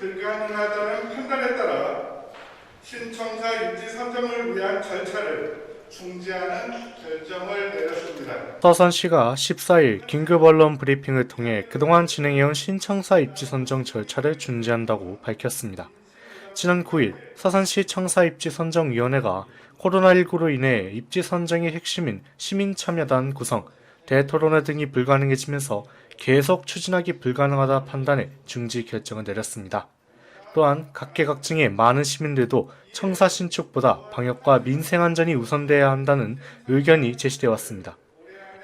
가능하다는 판단에 따라 신청사 입지 선정을 위한 절차를 중지하는 결정을 내렸습니다. 서산시가 14일 긴급 언론 브리핑을 통해 그동안 진행해온 신청사 입지 선정 절차를 중지한다고 밝혔습니다. 지난 9일 서산시 청사 입지 선정위원회가 코로나19로 인해 입지 선정의 핵심인 시민참여단 구성, 대토론회 등이 불가능해지면서 계속 추진하기 불가능하다 판단해 중지 결정을 내렸습니다. 또한 각계각층의 많은 시민들도 청사 신축보다 방역과 민생 안전이 우선돼야 한다는 의견이 제시되어 왔습니다.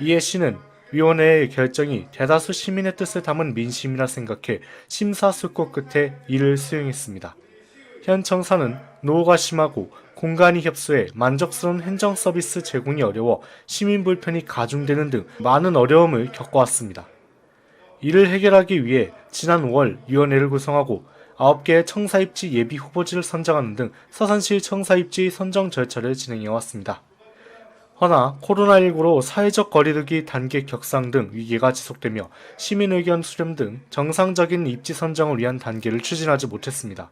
이에 시는 위원회의 결정이 대다수 시민의 뜻을 담은 민심이라 생각해 심사숙고 끝에 이를 수용했습니다. 현 청사는 노후가 심하고 공간이 협소해 만족스러운 행정 서비스 제공이 어려워 시민 불편이 가중되는 등 많은 어려움을 겪어왔습니다. 이를 해결하기 위해 지난 5월 위원회를 구성하고 9개의 청사입지 예비 후보지를 선정하는 등 서산시 청사입지 선정 절차를 진행해 왔습니다. 허나 코로나19로 사회적 거리두기 단계 격상 등 위기가 지속되며 시민 의견 수렴 등 정상적인 입지 선정을 위한 단계를 추진하지 못했습니다.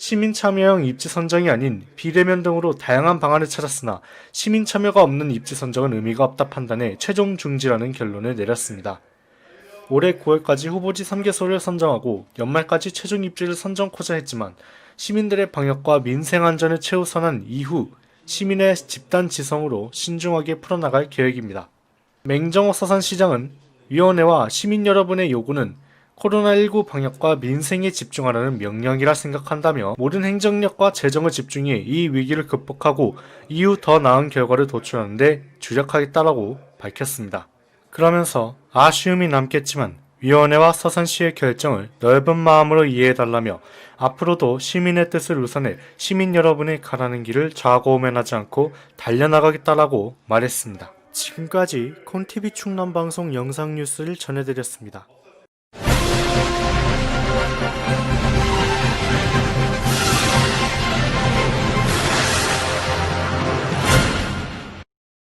시민 참여형 입지 선정이 아닌 비대면 등으로 다양한 방안을 찾았으나 시민 참여가 없는 입지 선정은 의미가 없다 판단해 최종 중지라는 결론을 내렸습니다. 올해 9월까지 후보지 3개소를 선정하고 연말까지 최종 입지를 선정코자 했지만 시민들의 방역과 민생 안전을 최우선한 이후 시민의 집단 지성으로 신중하게 풀어나갈 계획입니다. 맹정호 서산시장은 위원회와 시민 여러분의 요구는 코로나19 방역과 민생에 집중하라는 명령이라 생각한다며 모든 행정력과 재정을 집중해 이 위기를 극복하고 이후 더 나은 결과를 도출하는데 주력하겠다라고 밝혔습니다. 그러면서 아쉬움이 남겠지만 위원회와 서산시의 결정을 넓은 마음으로 이해해달라며 앞으로도 시민의 뜻을 우선해 시민 여러분의 가라는 길을 좌고우면하지 않고 달려나가겠다라고 말했습니다. 지금까지 콘TV 충남방송 영상 뉴스를 전해드렸습니다.